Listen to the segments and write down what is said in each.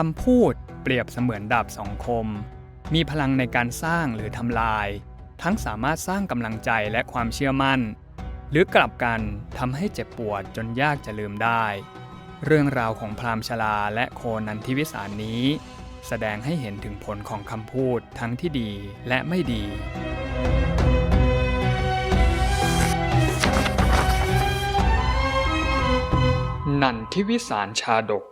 คำพูดเปรียบเสมือนดาบสองคม มีพลังในการสร้างหรือทำลาย ทั้งสามารถสร้างกำลังใจและความเชื่อมั่น หรือกลับกันทำให้เจ็บปวดจนยากจะลืมได้ เรื่องราวของพรามชลาและโคนันทิวิสารนี้ แสดงให้เห็นถึงผลของคำพูดทั้งที่ดีและไม่ดีนันทิวิสารชาดก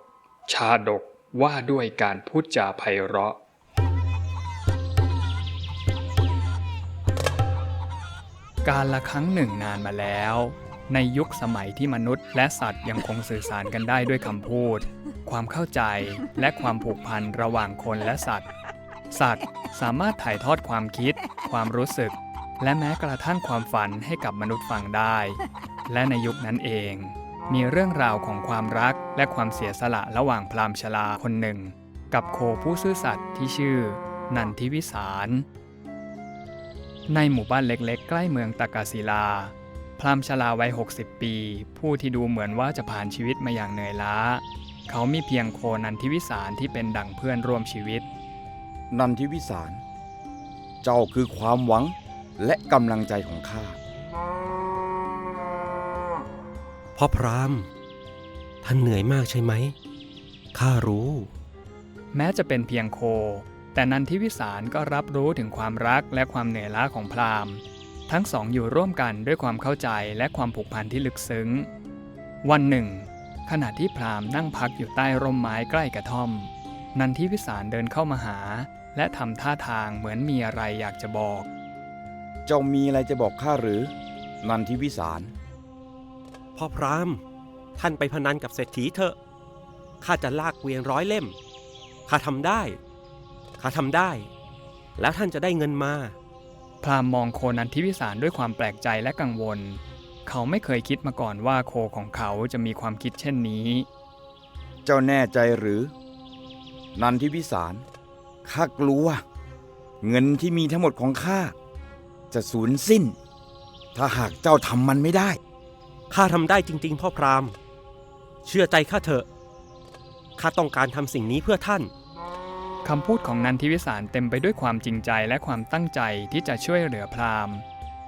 ชาดก ว่าด้วยการพูดจาไพเราะ การละครั้งหนึ่งนานมาแล้ว ในยุคสมัยที่มนุษย์และสัตว์ยังคงสื่อสารกันได้ด้วยคำพูด ความเข้าใจและความผูกพันระหว่างคนและสัตว์ สัตว์สามารถถ่ายทอดความคิด ความรู้สึก และแม้กระทั่งความฝันให้กับมนุษย์ฟังได้ และในยุคนั้นเอง มีเรื่องราวของความรักและความเสียสละระหว่างพราหมณ์ชราคนหนึ่ง กับโคผู้ซื่อสัตย์ที่ชื่อ นันทิวิสาร ในหมู่บ้านเล็กๆ ใกล้เมืองตากาศิลา พราหมณ์ชราวัย 60 ปี ผู้ที่ดูเหมือนว่าจะผ่านชีวิตมาอย่างเหนื่อยล้า เขามีเพียงโคนันทิวิสารที่เป็นดั่งเพื่อนร่วมชีวิต นันทิวิสาร เจ้าคือความหวังและกำลังใจของข้า พ่อพรามท่านเหนื่อยมากใช่ไหม ข้ารู้ แม้จะเป็นเพียงโค แต่นันทิวิสารก็รับรู้ถึงความรักและความเหนื่อยล้าของพราหมณ์ ทั้งสองอยู่ร่วมกันด้วยความเข้าใจและความผูกพันที่ลึกซึ้ง วันหนึ่ง ขณะที่พราหมณ์นั่งพักอยู่ใต้ร่มไม้ใกล้กระท่อม นันทิวิสารเดินเข้ามาหา และทำท่าทางเหมือนมีอะไรอยากจะบอก เจ้ามีอะไรจะบอกข้าหรือ นันทิวิสาร พ่อพรามท่านไปพนันกับเศรษฐีเถอะข้าจะลากเกวียนร้อยเล่มข้าทำได้ข้าทำได้ แล้วท่านจะได้เงินมา พราหมณ์มองโคนันทิวิสารด้วยความแปลกใจและกังวล เขาไม่เคยคิดมาก่อนว่าโคของเขาจะมีความคิดเช่นนี้ เจ้าแน่ใจหรือ นันทิวิสารข้ากลัว เงินที่มีทั้งหมดของข้าจะสูญสิ้น ถ้าหากเจ้าทำมันไม่ได้ ข้าทำได้จริง ๆ พ่อพรามเชื่อใจข้าเถอะ ข้าต้องการทำสิ่งนี้เพื่อท่าน คำพูดของนันทิวิสารเต็มไปด้วยความจริงใจและความตั้งใจที่จะช่วยเหลือพราหมณ์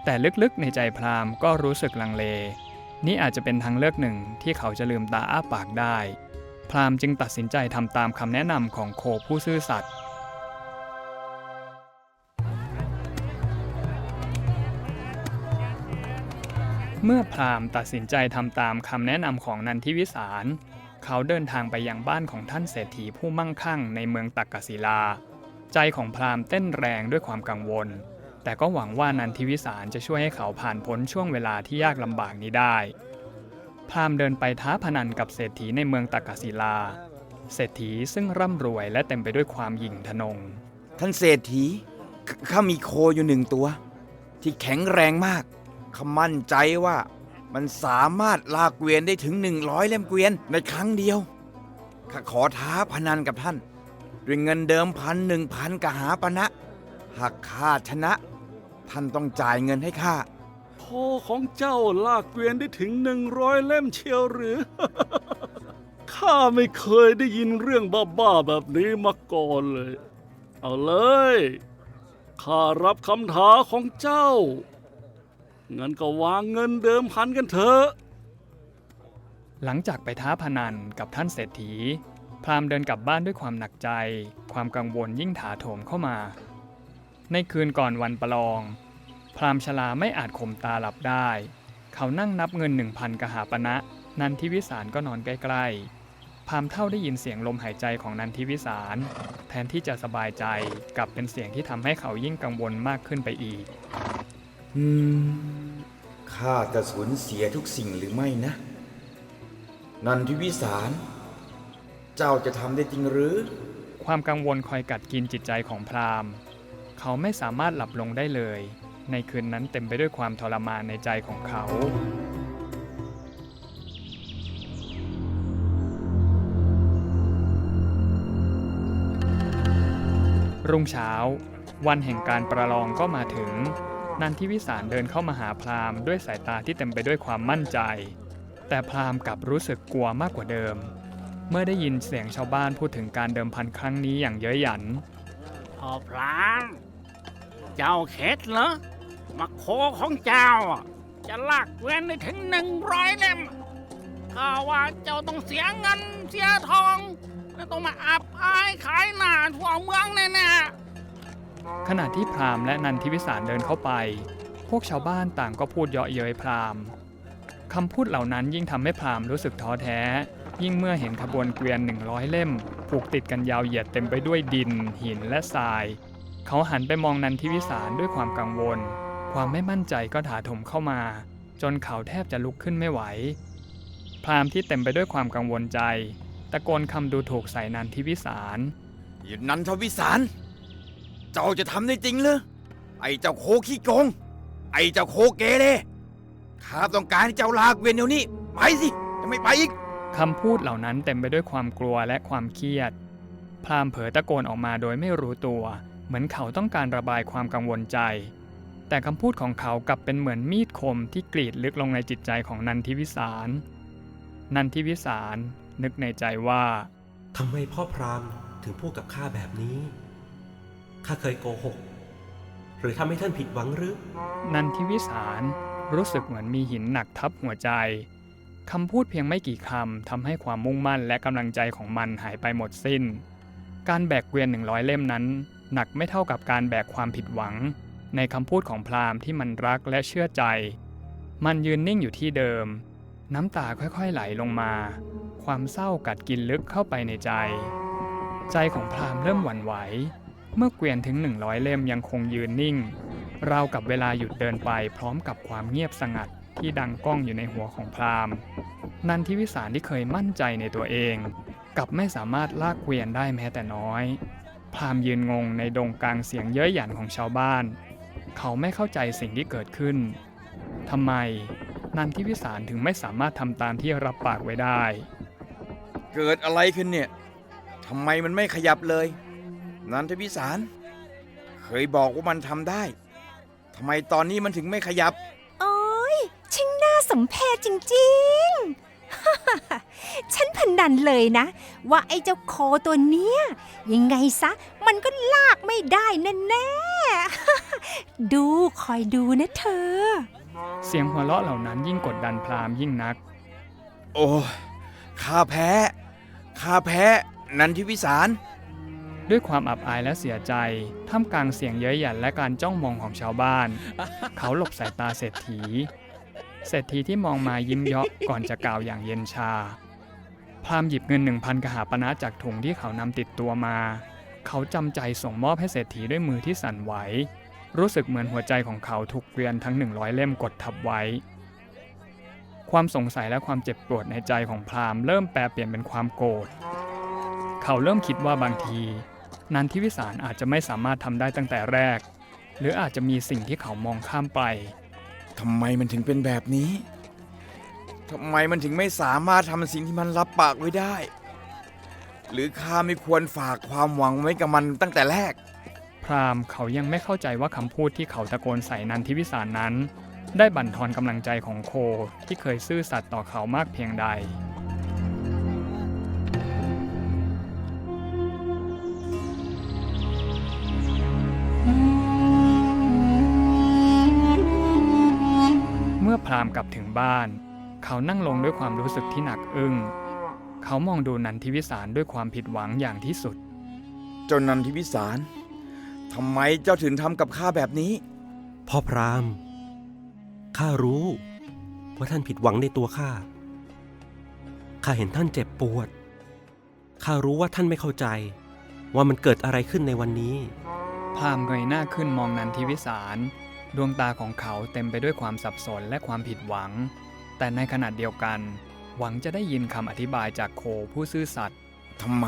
แต่ลึกๆในใจพราหมณ์ก็รู้สึกลังเล นี่อาจจะเป็นทางเลือกหนึ่งที่เขาจะลืมตาอ้าปากได้ พราหมณ์จึงตัดสินใจทำตามคำแนะนำของโคผู้ซื่อสัตย์ เมื่อพราหมณ์ตัดสินใจทำตามคำแนะนำของนันทิวิสาร เขาเดินทางไปยังบ้านของท่านเศรษฐีผู้มั่งคั่งในเมืองตักกศิลา ใจของพราหมณ์เต้นแรงด้วยความกังวล แต่ก็หวังว่านันทิวิสารจะช่วยให้เขาผ่านพ้นช่วงเวลาที่ยากลำบากนี้ได้ พราหมณ์เดินไปท้าพนันกับเศรษฐีในเมืองตักกศิลา เศรษฐีซึ่งร่ำรวยและเต็มไปด้วยความหยิ่งทะนง ท่านเศรษฐีขข้ามีโคอยู่หนึ่งตัว ที่แข็งแรงมาก ข้ามั่นใจว่ามันสามารถลากเกวียนได้ถึง 100 เล่มเกวียนในครั้งเดียวข้าขอท้าพนันกับท่าน ด้วยเงินเดิมพันหนึ่งพันกหาปณะนะหากข้าชนะ ท่านต้องจ่ายเงินให้ข้าโคของเจ้าลากเกวียนได้ถึงหนึ่งร้อยเล่มเชียวหรือ ข้าไม่เคยได้ยินเรื่องบ้าๆแบบนี้มาก่อนเลย เอาเลย ข้ารับคำท้าของเจ้า งั้นก็วางเงินเดิมพันกันเถอะ หลังจากไปท้าพนันกับท่านเศรษฐี พราหมณ์เดินกลับบ้านด้วยความหนักใจ ความกังวลยิ่งถาโถมเข้ามา ในคืนก่อนวันประลอง พราหมณ์ชลาไม่อาจข่มตาหลับได้ เขานั่งนับเงินหนึ่งพันกหาปณะนันทิวิสารก็นอนใกล้ๆพราหมณ์เท่าได้ยินเสียงลมหายใจของนันทิวิสาร แทนที่จะสบายใจกลับเป็นเสียงที่ทำให้เขายิ่งกังวลมากขึ้นไปอีก อืม ข้าจะสูญเสียทุกสิ่งหรือไม่นะ นันทิวิสาร เจ้าจะทำได้จริงหรือ ความกังวลคอยกัดกินจิตใจของพราหมณ์ เขาไม่สามารถหลับลงได้เลย ในคืนนั้นเต็มไปด้วยความทรมานในใจของเขา รุ่งเช้า วันแห่งการประลองก็มาถึง นันทิวิสารเดินเข้ามาหาพราหมณ์ด้วยสายตาที่เต็มไปด้วยความมั่นใจ แต่พราหมณ์กลับรู้สึกกลัวมากกว่าเดิม เมื่อได้ยินเสียงชาวบ้านพูดถึงการเดิมพันครั้งนี้อย่างเย้ยหยันพ่อพรามเจ้าเข็ดเหรอมาโคของเจ้า จะลากเวียนได้ถึงหนึ่งร้อยเล่มข้าว่าเจ้าต้องเสียเงินเสียทอง แล้วต้องมาอับอายขายหน้าทั่วเมืองแน่ๆ ขณะที่พราหมณ์และนันทิวิสารเดินเข้าไป พวกชาวบ้านต่างก็พูดเยาะเย้ยพราหมณ์คำพูดเหล่านั้นยิ่งทำให้พราหมณ์รู้สึกท้อแท้ ยิ่งเมื่อเห็นขบวนเกวียน 100 เล่ม ผูกติดกันยาวเหยียดเต็มไปด้วยดิน หินและทราย เขาหันไปมองนันทิวิสารด้วยความกังวล ความไม่มั่นใจก็ถาถมเข้ามา จนเขาแทบจะลุกขึ้นไม่ไหว พราหมณ์ที่เต็มไปด้วยความกังวลใจ ตะโกนคำดูถูกใส่นันทิวิสารยนันทวิสาร เจ้าจะทำได้จริงเหรอไอ้เจ้าโคขี้โกง ไอ้เจ้าโคเกเรข้าต้องการให้เจ้าลากเวียนเดี๋ยวนี้ ไปสิ จะไม่ไปอีก คำพูดเหล่านั้นเต็มไปด้วยความกลัวและความเครียด พรามเผลอตะโกนออกมาโดยไม่รู้ตัว เหมือนเขาต้องการระบายความกังวลใจ แต่คำพูดของเขากลับเป็นเหมือนมีดคมที่กรีดลึกลงในจิตใจของนันทิวิสาร นันทิวิสารนึกในใจว่า ทำไมพ่อพรามถึงพูดกับข้าแบบนี้ ข้าเคยโกหก หรือทำให้ท่านผิดหวังหรือ นันทิวิสารรู้สึกเหมือนมีหินหนักทับหัวใจคำพูดเพียงไม่กี่คำทำให้ความมุ่งมั่นและกำลังใจของมันหายไปหมดสิ้น การแบกเกวียนหนึ่งร้อยเล่มนั้น หนักไม่เท่ากับการแบกความผิดหวัง ในคำพูดของพราหมณ์ที่มันรักและเชื่อใจ มันยืนนิ่งอยู่ที่เดิม น้ำตาค่อยๆไหลลงมา ความเศร้ากัดกินลึกเข้าไปในใจ ใจของพราหมณ์เริ่มหวั่นไหว เมื่อเกวียนถึงหนึ่งร้อยเล่มยังคงยืนนิ่ง ราวกับเวลาหยุดเดินไปพร้อมกับความเงียบสงัดที่ดังก้องอยู่ในหัวของพราหมณ์นันทิวิสารที่เคยมั่นใจในตัวเองกับไม่สามารถลากเกวียนได้แม้แต่น้อย พราหมณ์ยืนงงในดงกลางเสียงเย้ยหยันของชาวบ้าน เขาไม่เข้าใจสิ่งที่เกิดขึ้นทำไมนันทิวิสารถึงไม่สามารถทำตามที่รับปากไว้ได้ เกิดอะไรขึ้นเนี่ยทำไมมันไม่ขยับเลย นันทวิสาร เคยบอกว่ามันทำได้ทำไมตอนนี้มันถึงไม่ขยับ โอ้ยช่างน่าสมเพชจริงๆ ฉันพนันเลยนะ ว่าไอ้เจ้าโคตัวเนี้ย ยังไงซะ มันก็ลากไม่ได้แน่ๆ ดูคอยดูนะเธอ เสียงหัวเราะเหล่านั้นยิ่งกดดันพราหมณ์ยิ่งนัก โอ้ยข้าแพ้ข้าแพ้ นันทิวิสาร ด้วยความอับอายและเสียใจ ท่ามกลางเสียงเย้ยหยันและการจ้องมองของชาวบ้าน เขาหลบสายตาเศรษฐี เศรษฐีที่มองมายิ้มเยาะก่อนจะกล่าวอย่างเย็นชา พรามหยิบเงินหนึ่งพันกหาปณะจากถุงที่เขานำติดตัวมา เขาจำใจส่งมอบให้เศรษฐีด้วยมือที่สั่นไหว รู้สึกเหมือนหัวใจของเขาถูกเกวียนทั้ง 100 เล่มกดทับไว้ ความสงสัยและความเจ็บปวดในใจของพรามเริ่มแปลเปลี่ยนเป็นความโกรธเขาเริ่มคิดว่าบางที นันทิวิสารอาจจะไม่สามารถทำได้ตั้งแต่แรก หรืออาจจะมีสิ่งที่เขามองข้ามไป ทำไมมันถึงเป็นแบบนี้ ทำไมมันถึงไม่สามารถทำสิ่งที่มันรับปากไว้ได้ หรือข้าไม่ควรฝากความหวังไว้กับมันตั้งแต่แรก พราหมณ์เขายังไม่เข้าใจว่าคำพูดที่เขาตะโกนใส่นันทิวิสารนั้น ได้บั่นทอนกำลังใจของโคที่เคยซื่อสัตย์ต่อเขามากเพียงใดาหมณ์กลับถึงบ้าน เขานั่งลงด้วยความรู้สึกที่หนักอึ้ง เขามองดูนันทิวิสารด้วยความผิดหวังอย่างที่สุด เจ้านันทิวิสารทำไมเจ้าถึงทำกับข้าแบบนี้ พ่อพรามข้ารู้ว่าท่านผิดหวังในตัวข้า ข้าเห็นท่านเจ็บปวด ข้ารู้ว่าท่านไม่เข้าใจ ว่ามันเกิดอะไรขึ้นในวันนี้ พรามเงยหน้าขึ้นมองนันทิวิสาร ดวงตาของเขาเต็มไปด้วยความสับสนและความผิดหวัง แต่ในขณะเดียวกัน หวังจะได้ยินคำอธิบายจากโคผู้ซื่อสัตย์ทำไม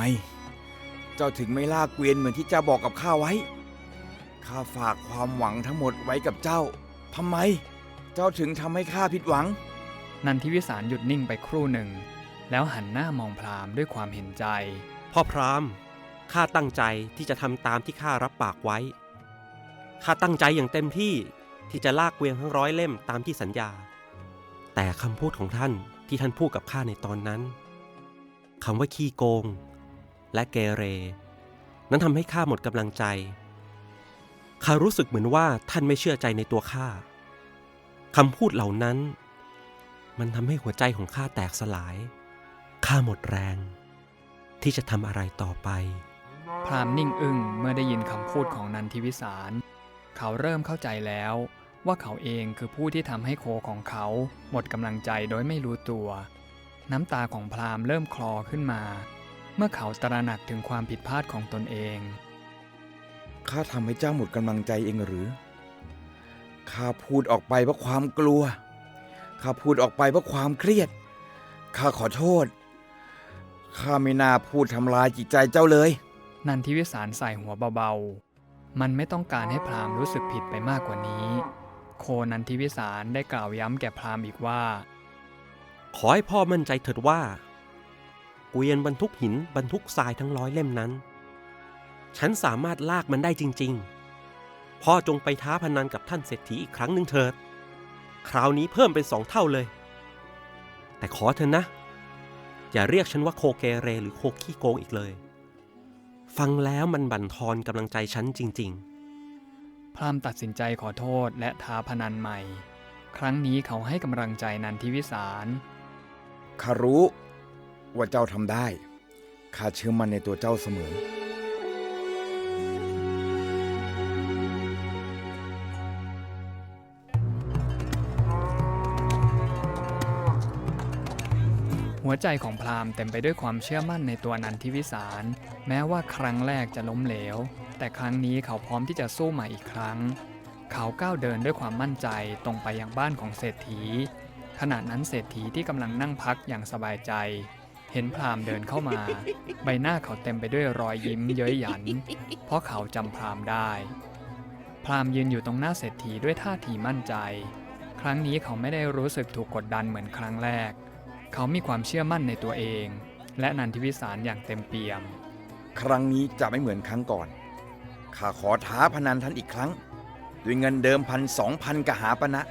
เจ้าถึงไม่ลากเกวียนเหมือนที่เจ้าบอกกับข้าไว้ ข้าฝากความหวังทั้งหมดไว้กับเจ้าทำไม เจ้าถึงทำให้ข้าผิดหวัง นันทิวิสารหยุดนิ่งไปครู่หนึ่ง แล้วหันหน้ามองพรามด้วยความเห็นใจ พ่อพรามข้าตั้งใจที่จะทำตามที่ข้ารับปากไว้ ข้าตั้งใจอย่างเต็มที่ที่จะลากเกวียนทั้งร้อยเล่มตามที่สัญญา แต่คำพูดของท่านที่ท่านพูดกับข้าในตอนนั้นคำว่าขี้โกง และเกเร นั้นทำให้ข้าหมดกำลังใจข้ารู้สึกเหมือนว่าท่านไม่เชื่อใจในตัวข้าคำพูดเหล่านั้น มันทำให้หัวใจของข้าแตกสลายข้าหมดแรง ที่จะทำอะไรต่อไป พรามนิ่งอึ้งเมื่อได้ยินคำพูดของนันทิวิสาร เขาเริ่มเข้าใจแล้วว่าเขาเองคือผู้ที่ทำให้โคของเขาหมดกำลังใจโดยไม่รู้ตัว น้ำตาของพราหมณ์เริ่มคลอขึ้นมา เมื่อเขาตระหนักถึงความผิดพลาดของตนเอง ข้าทำให้เจ้าหมดกำลังใจเองหรือ ข้าพูดออกไปเพราะความกลัว ข้าพูดออกไปเพราะความเครียด ข้าขอโทษ ข้าไม่น่าพูดทำลายจิตใจเจ้าเลย นันทิวิสารใส่หัวเบาๆ มันไม่ต้องการให้พราหมณ์รู้สึกผิดไปมากกว่านี้ โคนันทิวิสารได้กล่าวย้ำแก่พราหมณ์อีกว่า ขอให้พ่อมั่นใจเถิดว่าเกวียนบรรทุกหินบรรทุกทรายทั้งร้อยเล่มนั้น ฉันสามารถลากมันได้จริง ๆ พ่อจงไปท้าพนันกับท่านเศรษฐีอีกครั้งหนึ่งเถิด คราวนี้เพิ่มเป็นสองเท่าเลย แต่ขอเถอะนะ อย่าเรียกฉันว่าโคเกเรหรือโคขี้โกงอีกเลย ฟังแล้วมันบั่นทอนกำลังใจฉันจริง ๆ พราหมณ์ตัดสินใจขอโทษและท้าพนันใหม่ ครั้งนี้เขาให้กำลังใจนันทิวิสารข้ารู้ว่าเจ้าทำได้ ข้าเชื่อมั่นในตัวเจ้าเสมอ หัวใจของพราหมณ์เต็มไปด้วยความเชื่อมั่นในตัวนันทิวิสาร แม้ว่าครั้งแรกจะล้มเหลว แต่ครั้งนี้เขาพร้อมที่จะสู้ใหม่อีกครั้ง เขาก้าวเดินด้วยความมั่นใจตรงไปยังบ้านของเศรษฐีขณะนั้นเศรษฐีที่กำลังนั่งพักอย่างสบายใจ เห็นพราหมณ์เดินเข้ามา ใบหน้าเขาเต็มไปด้วยรอยยิ้มเย้ยหยัน เพราะเขาจำพราหมณ์ได้ พราหมณ์ยืนอยู่ตรงหน้าเศรษฐีด้วยท่าทีมั่นใจ ครั้งนี้เขาไม่ได้รู้สึกถูกกดดันเหมือนครั้งแรก เขามีความเชื่อมั่นในตัวเอง และนันทิวิสารอย่างเต็มเปี่ยม ครั้งนี้จะไม่เหมือนครั้งก่อน ข้าขอท้าพนันท่านอีกครั้ง ด้วยเงินเดิมพันสองพันกหาปณะ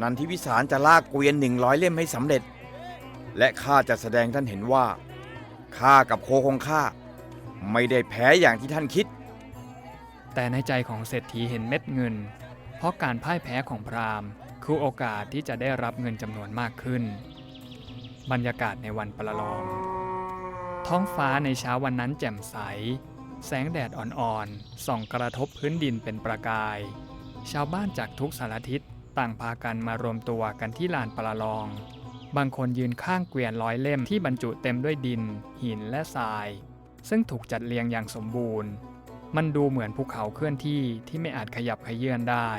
นันทิวิสารจะลากเกวียนหนึ่งร้อยเล่มให้สำเร็จ และข้าจะแสดงท่านเห็นว่าข้ากับโคของข้าไม่ได้แพ้อย่างที่ท่านคิด แต่ในใจของเศรษฐีเห็นเม็ดเงิน เพราะการพ่ายแพ้ของพราหมณ์คือโอกาสที่จะได้รับเงินจำนวนมากขึ้น บรรยากาศในวันประลอง ท้องฟ้าในเช้าวันนั้นแจ่มใส แสงแดดอ่อนๆ ส่องกระทบพื้นดินเป็นประกาย ชาวบ้านจากทุกสารทิศต่างพากันมารวมตัวกันที่ลานประลอง บางคนยืนข้างเกวียนร้อยเล่มที่บรรจุเต็มด้วยดิน หินและทราย ซึ่งถูกจัดเรียงอย่างสมบูรณ์ มันดูเหมือนภูเขาเคลื่อนที่ที่ไม่อาจขยับขยื่นได้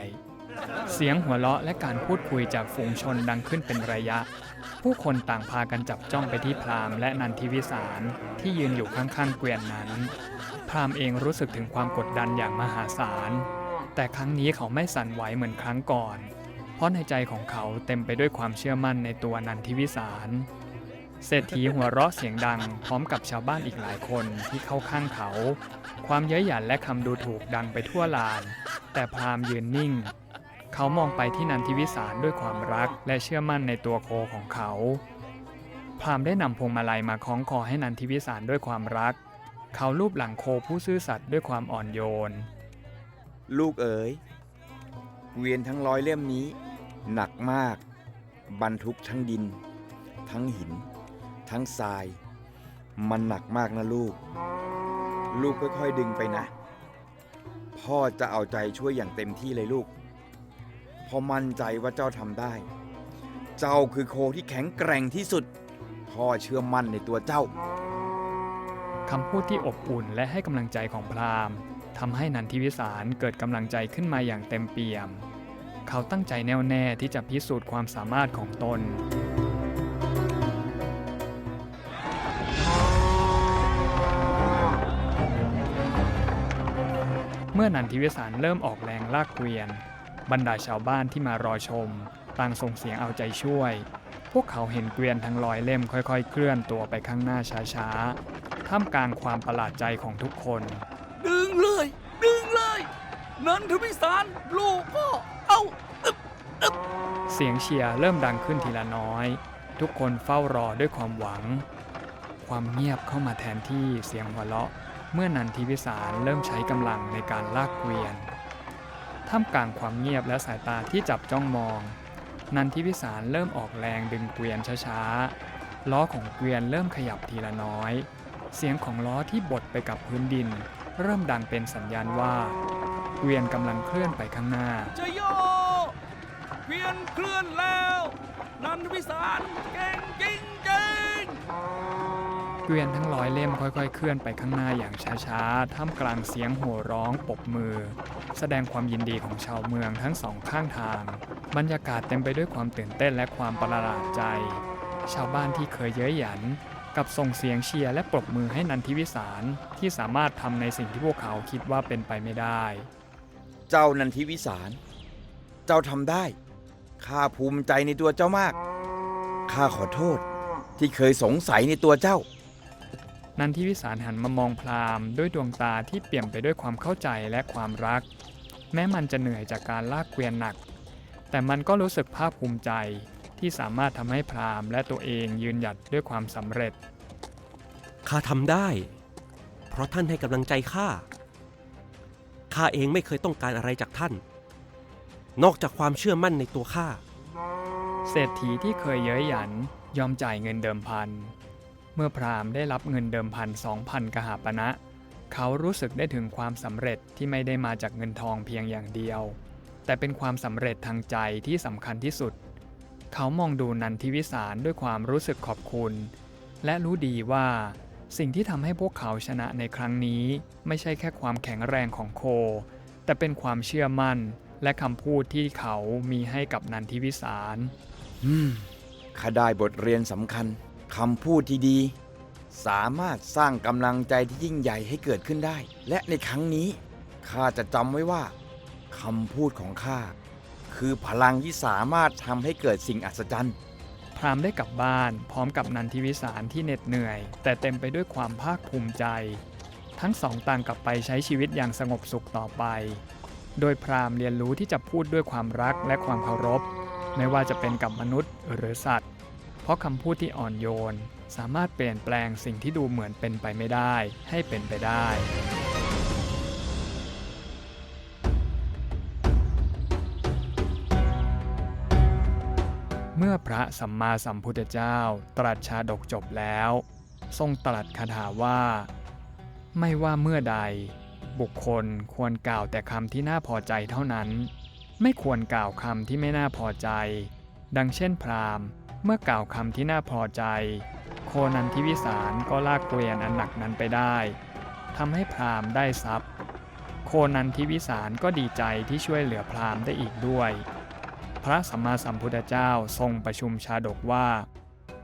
เสียงหัวเราะและการพูดคุยจากฝูงชนดังขึ้นเป็นระยะ ผู้คนต่างพากันจับจ้องไปที่พราหมณ์และนันทิวิสารที่ยืนอยู่ข้างๆเกวียนนั้น พราหมณ์เองรู้สึกถึงความกดดันอย่างมหาศาล แต่ครั้งนี้เขาไม่สั่นไหวเหมือนครั้งก่อน เพราะในใจของเขาเต็มไปด้วยความเชื่อมั่นในตัวนันทิวิสารเศรษฐีหัวเราะเสียงดังพร้อมกับชาวบ้านอีกหลายคนที่เข้าข้างเขา ความเย้ยหยันและคำดูถูกดังไปทั่วลาน แต่พราหมณ์ยืนนิ่ง เขามองไปที่นันทิวิสารด้วยความรักและเชื่อมั่นในตัวโคของเขา พรามได้นำพวงมาลัยมาคล้องคอให้นันทิวิสารด้วยความรัก เขาลูบหลังโคผู้ซื่อสัตย์ด้วยความอ่อนโยน ลูกเอ๋ย เวียนทั้งร้อยเล่มนี้ หนักมาก บรรทุกทั้งดิน ทั้งหิน ทั้งทราย มันหนักมากนะลูก ลูกค่อยๆดึงไปนะ พ่อจะเอาใจช่วยอย่างเต็มที่เลยลูก พอมั่นใจว่าเจ้าทำได้ เจ้าคือโคที่แข็งแกร่งที่สุด พ่อเชื่อมั่นในตัวเจ้า คำพูดที่อบอุ่นและให้กำลังใจของพราหมณ์ทำให้นันทิวิสารเกิดกำลังใจขึ้นมาอย่างเต็มเปี่ยม เขาตั้งใจแน่วแน่ที่จะพิสูจน์ความสามารถของตน เมื่อนันทิวิสารเริ่มออกแรงลากเกวียน บรรดาชาวบ้านที่มารอชม ต่างส่งเสียงเอาใจช่วย พวกเขาเห็นเกวียนทั้งร้อยเล่มค่อยๆ เคลื่อนตัวไปข้างหน้าช้าๆ ท่ามกลางความประหลาดใจของทุกคน ดึงเลย ดึงเลย นันทวิสารลูกพ่อ เอาเสียงเชียร์เริ่มดังขึ้นทีละน้อย ทุกคนเฝ้ารอด้วยความหวัง ความเงียบเข้ามาแทนที่เสียงหัวเราะ เมื่อนันทิวิสารเริ่มใช้กำลังในการลากเกวียน ท่ามกลางความเงียบและสายตาที่จับจ้องมอง นันทิวิสารเริ่มออกแรงดึงเกวียนช้าๆ ล้อของเกวียนเริ่มขยับทีละน้อย เสียงของล้อที่บดไปกับพื้นดิน เริ่มดังเป็นสัญญาณว่า เกวียนกำลังเคลื่อนไปข้างหน้าจะโยเวียนเคลื่อนแล้ว นันทวิสารเก่งจริงจริงเกวียนทั้งร้อยเล่มค่อยๆ เคลื่อนไปข้างหน้าอย่างช้าๆ ท่ามกลางเสียงโห่ร้องปรบมือ แสดงความยินดีของชาวเมืองทั้งสองข้างทาง บรรยากาศเต็มไปด้วยความตื่นเต้นและความประหลาดใจ ชาวบ้านที่เคยเย้ยหยันกับส่งเสียงเชียร์และปรบมือให้นันทิวิสารที่สามารถทำในสิ่งที่พวกเขาคิดว่าเป็นไปไม่ได้ เจ้านันทิวิสาร เจ้าทำได้ ข้าภูมิใจในตัวเจ้ามาก ข้าขอโทษที่เคยสงสัยในตัวเจ้า นันทิวิสารหันมามองพราหมณ์ด้วยดวงตาที่เปี่ยมไปด้วยความเข้าใจและความรัก แม้มันจะเหนื่อยจากการลากเกวียนหนัก แต่มันก็รู้สึกภาคภูมิใจที่สามารถทำให้พราหมณ์และตัวเองยืนหยัดด้วยความสำเร็จ ข้าทำได้ เพราะท่านให้กำลังใจข้า ข้าเองไม่เคยต้องการอะไรจากท่าน นอกจากความเชื่อมั่นในตัวข้า เศรษฐีที่เคยเย้ยหยันยอมจ่ายเงินเดิมพัน เมื่อพราหมณ์ได้รับเงินเดิมพันสองพันกหาปณะเขารู้สึกได้ถึงความสำเร็จที่ไม่ได้มาจากเงินทองเพียงอย่างเดียว แต่เป็นความสำเร็จทางใจที่สำคัญที่สุด เขามองดูนันทิวิสารด้วยความรู้สึกขอบคุณ และรู้ดีว่าสิ่งที่ทำให้พวกเขาชนะในครั้งนี้ ไม่ใช่แค่ความแข็งแรงของโค แต่เป็นความเชื่อมั่นและคำพูดที่เขามีให้กับนันทิวิสาร อืมข้าได้บทเรียนสำคัญ คำพูดที่ดี สามารถสร้างกำลังใจที่ยิ่งใหญ่ให้เกิดขึ้นได้ และในครั้งนี้ข้าจะจำไว้ว่าคำพูดของข้าคือพลังที่สามารถทำให้เกิดสิ่งอัศจรรย์พรามได้กลับบ้านพร้อมกับนันทิวิสารที่เหน็ดเหนื่อย แต่เต็มไปด้วยความภาคภูมิใจ ทั้งสองต่างกลับไปใช้ชีวิตอย่างสงบสุขต่อไป โดยพรามเรียนรู้ที่จะพูดด้วยความรักและความเคารพ ไม่ว่าจะเป็นกับมนุษย์หรือสัตว์ เพราะคำพูดที่อ่อนโยน สามารถเปลี่ยนแปลงสิ่งที่ดูเหมือนเป็นไปไม่ได้ ให้เป็นไปได้ เมื่อพระสัมมาสัมพุทธเจ้าตรัสชาดกจบแล้ว ทรงตรัสคาถาว่า ไม่ว่าเมื่อใด บุคคลควรกล่าวแต่คำที่น่าพอใจเท่านั้น ไม่ควรกล่าวคำที่ไม่น่าพอใจ ดังเช่นพราหมณ์ เมื่อกล่าวคำที่น่าพอใจ โคนันทิวิสารก็ลากเกวียนอันหนักนั้นไปได้ทำให้พราหมณ์ได้ทรัพย์ โคนันทิวิสารก็ดีใจที่ช่วยเหลือพราหมณ์ได้อีกด้วย พระสัมมาสัมพุทธเจ้าทรงประชุมชาดกว่า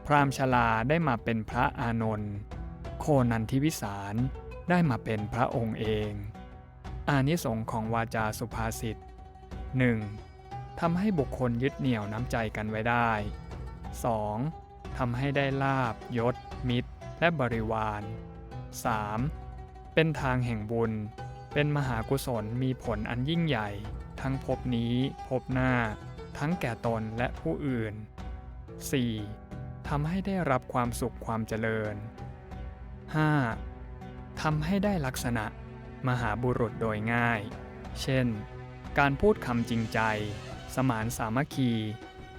พราหมณ์ชลาได้มาเป็นพระอานนท์โคนันทิวิสารได้มาเป็นพระองค์เอง อานิสงส์ของวาจาสุภาษิต 1. ทำให้บุคคลยึดเหนี่ยวน้ำใจกันไว้ได้ 2. ทำให้ได้ลาบยศ มิตร และบริวาร 3. เป็นทางแห่งบุญ เป็นมหากุศลมีผลอันยิ่งใหญ่ ทั้งภพนี้ภพหน้า ทั้งแก่ตนและผู้อื่น 4. ทำให้ได้รับความสุขความเจริญ 5. ทำให้ได้ลักษณะ มหาบุรุษโดยง่าย เช่น การพูดคำจริงใจ สมานสามัคคี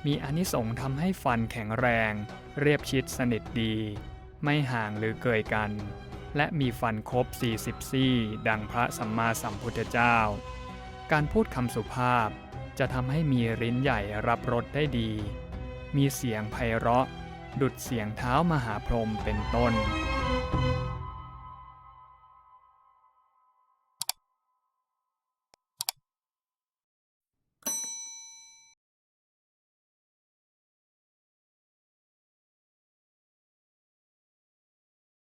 มีอนิสงส์ทำให้ฟันแข็งแรง เรียบชิดสนิทดี ไม่ห่างหรือเกยกัน และมีฟันครบ 40 ซี่ ดังพระสัมมาสัมพุทธเจ้า การพูดคำสุภาพจะทำให้มีลิ้นใหญ่รับรสได้ดี มีเสียงไพเราะ ดุดเสียงเท้ามหาพรหมเป็นต้น